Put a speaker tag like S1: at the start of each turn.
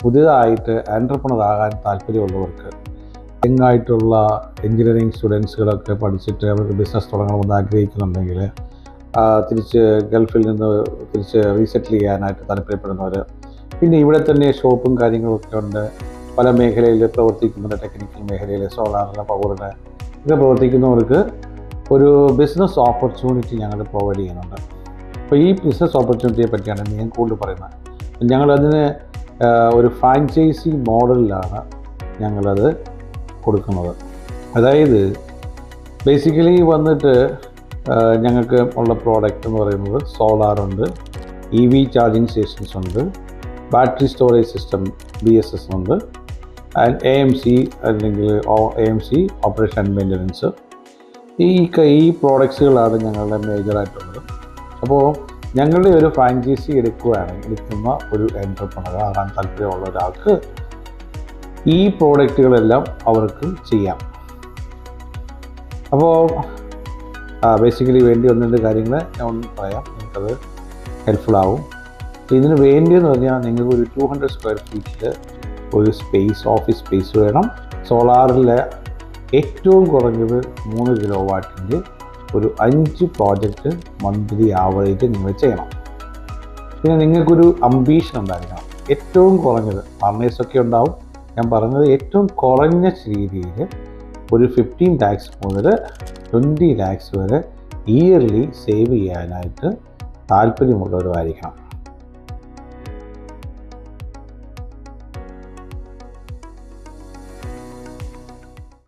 S1: പുതിയതായിട്ട് ആന്റർപ്രണർ ആകാൻ താല്പര്യമുള്ളവർക്ക് യങ്ങായിട്ടുള്ള എഞ്ചിനീയറിംഗ് സ്റ്റുഡൻസുകളൊക്കെ പഠിച്ചിട്ട് അവർക്ക് ബിസിനസ് തുടങ്ങണമെന്ന് ആഗ്രഹിക്കുന്നുണ്ടെങ്കിൽ തിരിച്ച് ഗൾഫിൽ നിന്ന് തിരിച്ച് റീസെറ്റിൽ ചെയ്യാനായിട്ട് താല്പര്യപ്പെടുന്നവർ പിന്നെ ഇവിടെ തന്നെ ഷോപ്പും കാര്യങ്ങളൊക്കെ ഉണ്ട്. പല മേഖലയിൽ പ്രവർത്തിക്കുന്നുണ്ട് ടെക്നിക്കൽ മേഖലയിൽ സോളാറിന് പവറിന് ഇത് പ്രവർത്തിക്കുന്നവർക്ക് ഒരു ബിസിനസ് ഓപ്പർച്യൂണിറ്റി ഞങ്ങൾ പ്രൊവൈഡ് ചെയ്യുന്നുണ്ട്. അപ്പോൾ ഈ ബിസിനസ് ഓപ്പർച്യൂണിറ്റിയെ പറ്റിയാണ് ഞാൻ കൂടുതൽ പറയുന്നത്. ഞങ്ങളതിന് ഒരു ഫ്രാഞ്ചൈസി മോഡലിലാണ് ഞങ്ങളത് കൊടുക്കുന്നത്. അതായത് ബേസിക്കലി വന്നിട്ട് ഞങ്ങൾക്ക് ഉള്ള പ്രോഡക്റ്റ് എന്ന് പറയുന്നത് സോളാറുണ്ട് ഇ വി ചാർജിങ് സ്റ്റേഷൻസ് ഉണ്ട് battery storage system B S S ഉണ്ട് ആൻഡ് എ എം സി അല്ലെങ്കിൽ A M C operation and maintenance ഈ ഈ പ്രോഡക്ട്സുകളാണ് ഞങ്ങളുടെ മേജറായിട്ടുള്ളത് അപ്പോൾ ഞങ്ങളുടെ ഒരു ഫ്രാഞ്ചൈസി എടുക്കുകയാണെങ്കിൽ എടുക്കുന്ന ഒരു എന്റർപ്രണർ ആകാൻ താല്പര്യമുള്ള ഒരാൾക്ക് ഈ പ്രോഡക്റ്റുകളെല്ലാം അവർക്ക് ചെയ്യാം. അപ്പോൾ ബേസിക്കലി വേണ്ടി ഒന്ന് കാര്യങ്ങൾ ഞാൻ ഒന്ന് പറയാം. നിങ്ങൾക്കത് ഹെൽപ്ഫുൾ ആവും. ഇതിന് വേണ്ടിയെന്ന് പറഞ്ഞാൽ നിങ്ങൾക്ക് ഒരു ടു ഹൺഡ്രഡ് സ്ക്വയർ ഫീറ്റിൽ ഒരു സ്പേസ് ഓഫീസ് സ്പേസ് വേണം. സോളാറിലെ ഏറ്റവും കുറഞ്ഞത് മൂന്ന് കിലോ വാട്ടിന്റെ ഒരു അഞ്ച് പ്രോജക്റ്റ് മന്ത്ലി ആവറേജ് നിങ്ങൾ ചെയ്യണം. പിന്നെ നിങ്ങൾക്കൊരു അംബീഷൻ ഉണ്ടായിരിക്കണം. ഏറ്റവും കുറഞ്ഞത് ഒക്കെ ഉണ്ടാവും. ഞാൻ പറഞ്ഞത് ഏറ്റവും കുറഞ്ഞ രീതിയിൽ ഒരു ഫിഫ്റ്റീൻ ലാക്സ് മുതൽ ട്വന്റി ലാക്സ് വരെ ഇയർലി സേവ് ചെയ്യാനായിട്ട് താല്പര്യമുള്ളവരുമായിരിക്കണം.